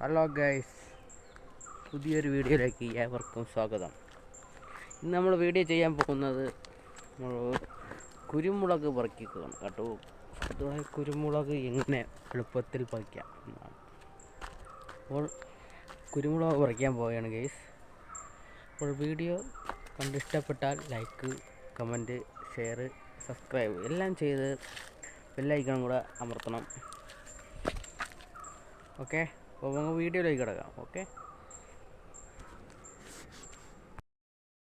Hello guys പുതിയൊരു വീഡിയോയിലേക്ക് ഏവർക്കും സ്വാഗതം. ഇന്ന് നമ്മൾ വീഡിയോ ചെയ്യാൻ പോകുന്നത് നമ്മൾ കുരുമുളക് പറിക്കുകയാണ് കേട്ടോ. അതുപോലെ കുരുമുളക് എങ്ങനെ എളുപ്പത്തിൽ പറിക്കാം എന്നാണ്. അപ്പോൾ കുരുമുളക് പറിക്കാൻ പോവുകയാണ് ഗൈസ്. അപ്പോൾ വീഡിയോ കണ്ടിഷ്ടപ്പെട്ടാൽ ലൈക്ക് കമന്റ് ഷെയർ സബ്സ്ക്രൈബ് എല്ലാം ചെയ്ത് ബെല്ലൈക്കണം കൂടെ അമർത്തണം. ഓക്കെ? അപ്പോൾ നമുക്ക് വീഡിയോയിലേക്ക് കിടക്കാം ഓക്കെ?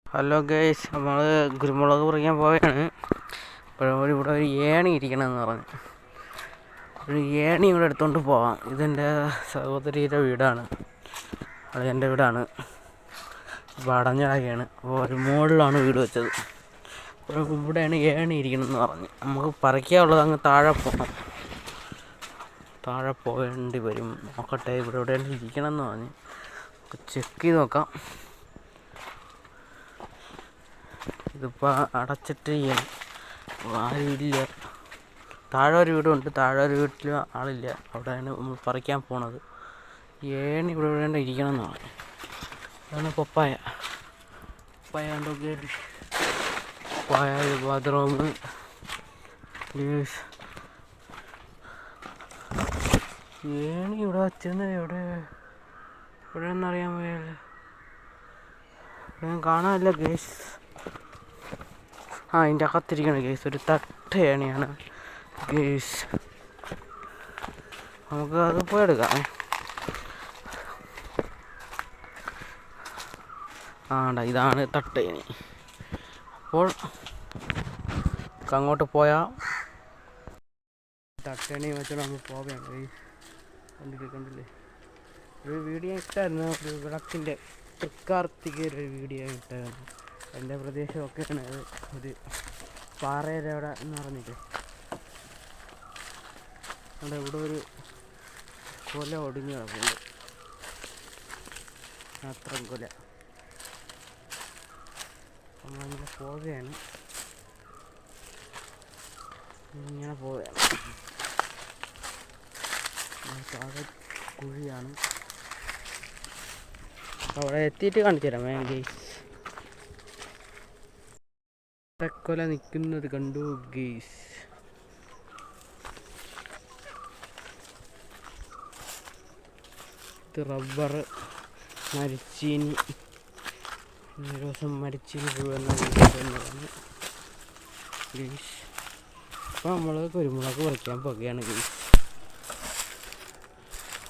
ഹലോ ഗേസ് നമ്മൾ കുരുമുളക് പറിക്കാൻ പോവുകയാണ്. അപ്പോൾ ഇവിടെ ഒരു ഏണി ഇരിക്കണമെന്ന് പറഞ്ഞു. ഒരു ഏണി ഇവിടെ എടുത്തുകൊണ്ട് പോവാം. ഇതെന്റെ സഹോദരിയുടെ വീടാണ്. അത് എന്റെ വീടാണ്. അടഞ്ഞിടക്കുകയാണ് അപ്പോൾ ഒരു മുകളിലാണ് വീട് വെച്ചത്. അപ്പോൾ ഇവിടെയാണ് ഏണി ഇരിക്കണമെന്ന് പറഞ്ഞു. നമുക്ക് പറിക്കാനുള്ളത് അങ്ങ് താഴെ പോകണം. താഴെ പോകേണ്ടി വരും. നോക്കട്ടെ ഇവിടെ എവിടെയാണ് ഇരിക്കണം എന്ന് പറഞ്ഞ് ചെക്ക് ചെയ്ത് നോക്കാം. ഇതിപ്പോൾ അടച്ചിട്ട് ചെയ്യണം ആരുമില്ല. താഴെ ഒരു വീടുണ്ട്. താഴെ ഒരു വീട്ടിൽ ആളില്ല. അവിടെയാണ് നമ്മൾ പറിക്കാൻ പോണത്. ഏണി ഇവിടെ എവിടെയാണ് ഇരിക്കണം എന്ന് പറഞ്ഞു. അതാണ് പപ്പായ. പപ്പായ കണ്ടോ? പപ്പായ ബാത്റൂം. ഏണി ഇവിടെ വച്ചെന്ന് എവിടെ? എന്നറിയാൻ വയ്യല്ലേ. ഇവിടെ കാണാനല്ല ഗേസ് ആ അതിന്റെ അകത്തിരിക്കണം ഗേസ് ഒരു തട്ട ഏണിയാണ് ഗേസ് നമുക്ക് അത് പോയി എടുക്കാം. ആണ്ട ഇതാണ് തട്ടേണി അപ്പോൾ അങ്ങോട്ട് പോയാ. തട്ടേണി വെച്ചാൽ നമുക്ക് പോവുകയാണ് കണ്ടില്ലേ കണ്ടില്ലേ? ഒരു വീഡിയോ ഇട്ടായിരുന്നു. ഒരു വിളക്കിന്റെ തൃക്കാർത്തിക ഒരു വീഡിയോ ഇട്ടായിരുന്നു. എന്റെ പ്രദേശമൊക്കെയാണ് അത്. ഒരു പാറയുടെ എന്ന് പറഞ്ഞിട്ട് അവിടെ ഇവിടെ ഒരു കൊല ഒടിഞ്ഞു കിടക്കുന്നുണ്ട് അത്രയും കൊല. നമ്മളിങ്ങനെ പോവുകയാണ്. ഇങ്ങനെ പോവുകയാണ്. താഴെ കുഴിയാണ്. അവിടെ എത്തിയിട്ട് കാണിച്ചു തരാം ഗെയ്സ് കൊല നിൽക്കുന്നത് കണ്ടു ഗെയ്സ് റബ്ബർ മരിച്ചീനി. ഒരു ദിവസം മരിച്ചീനി പോകുന്ന ഗെയ്സ് അപ്പോൾ നമ്മൾ കുരുമുളക് പറിക്കാൻ പോകുകയാണ് ഗെയ്സ്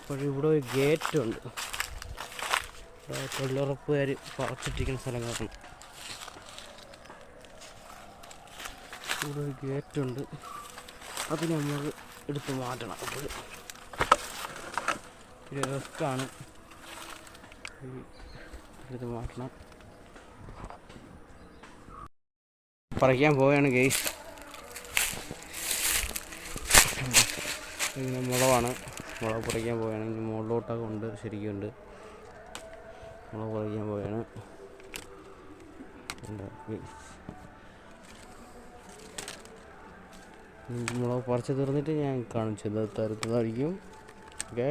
അപ്പോൾ ഇവിടെ ഒരു ഗേറ്റ് ഉണ്ട് തൊഴിലുറപ്പുകാർ പറച്ചിട്ടിരിക്കുന്ന സ്ഥലം കാരണം ഇവിടെ ഒരു ഗേറ്റ് ഉണ്ട് അത് നമ്മൾ എടുത്ത് മാറ്റണം. അപ്പോൾ ഒരു റിസ്ക്കാണ്. എടുത്ത് മാറ്റണം. പറിക്കാൻ പോവുകയാണ് ഗെയ്സ് മുളവാണ്. മുളക് പറിക്കാൻ പോവുകയാണ്. ഇനി മുകളിലോട്ടൊക്കെ ഉണ്ട് ശരിക്കും ഉണ്ട്. മുളക് പറിക്കാൻ പോവുകയാണ്. മുളക് പറിച്ച് തീർന്നിട്ട് ഞാൻ കാണിച്ചത് തരുന്നതായിരിക്കും. ഓക്കെ.